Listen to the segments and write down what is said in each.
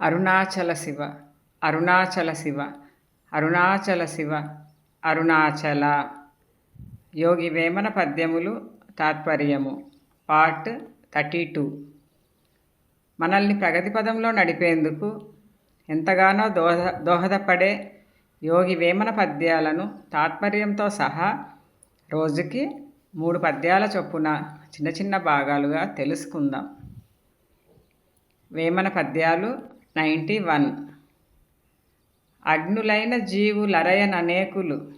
అరుణాచల శివ అరుణాచల శివ అరుణాచల శివ అరుణాచల. యోగి వేమన పద్యములు తాత్పర్యము. Part thirty two. మనల్ని ప్రగతి పదంలో నడిపేందుకు ఎంతగానో దోహ దోహదపడే యోగి వేమన పద్యాలను తాత్పర్యంతో సహా రోజుకి మూడు పద్యాల చొప్పున చిన్న చిన్న భాగాలుగా తెలుసుకుందాం. వేమన పద్యాలు నైంటీ వన్. అగ్నులైన జీవులరయననేకులు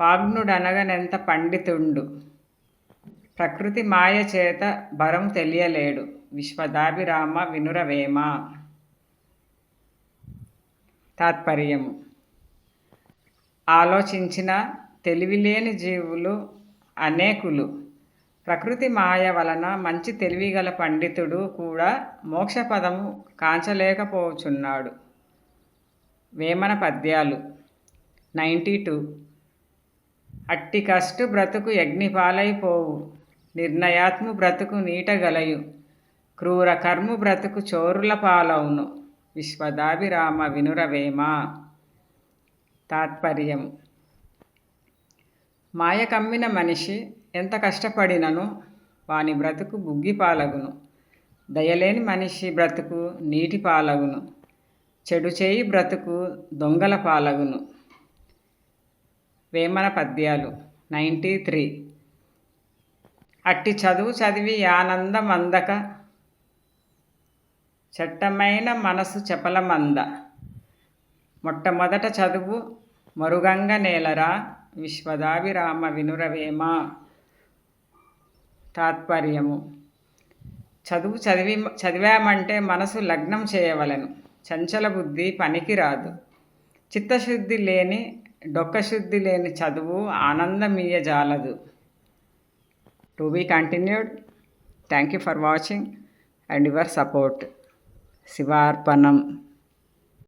పాగ్నుడనగనెంత పండితుండు? ప్రకృతి మాయ చేత బరం తెలియలేడు. విశ్వదాభిరామ వినురవేమ. తాత్పర్యము. ఆలోచించిన తెలివిలేని జీవులు అనేకులు. ప్రకృతి మాయ వలన మంచి తెలివిగల పండితుడు కూడా మోక్షపదము కాంచలేకపోచున్నాడు. వేమన పద్యాలు. Ninety two. అట్టి కష్టు బ్రతుకు యజ్ఞిపాలైపోవు. నిర్ణయాత్ము బ్రతుకు నీటగలయు. క్రూర కర్ము బ్రతుకు చోరుల పాలవును. విశ్వదాభిరామ వినురవేమ తాత్పర్యం మాయ కమ్మిన మనిషి ఎంత కష్టపడినను వాని బ్రతుకు బుగ్గి పాలగును. దయలేని మనిషి బ్రతుకు నీటి పాలగును. చెడు చేయి బ్రతుకు దొంగల పాలగును. వేమన పద్యాలు నైంటీ త్రీ. అట్టి చదువు చదివి ఆనందం అందక చట్టమైన మనసు చపలమంద. మొట్టమొదట చదువు మరుగంగ నేలరా విశ్వదాభిరామ వినురవేమ. తాత్పర్యము. చదువు చదివి చదివామంటే మనసు లగ్నం చేయవలను. చంచల బుద్ధి పనికి రాదు చిత్తశుద్ధి లేని డొక్కశుద్ధి లేని చదువు ఆనందమీయజాలదు. To be continued. Thank you for watching and your support. శివార్పణం.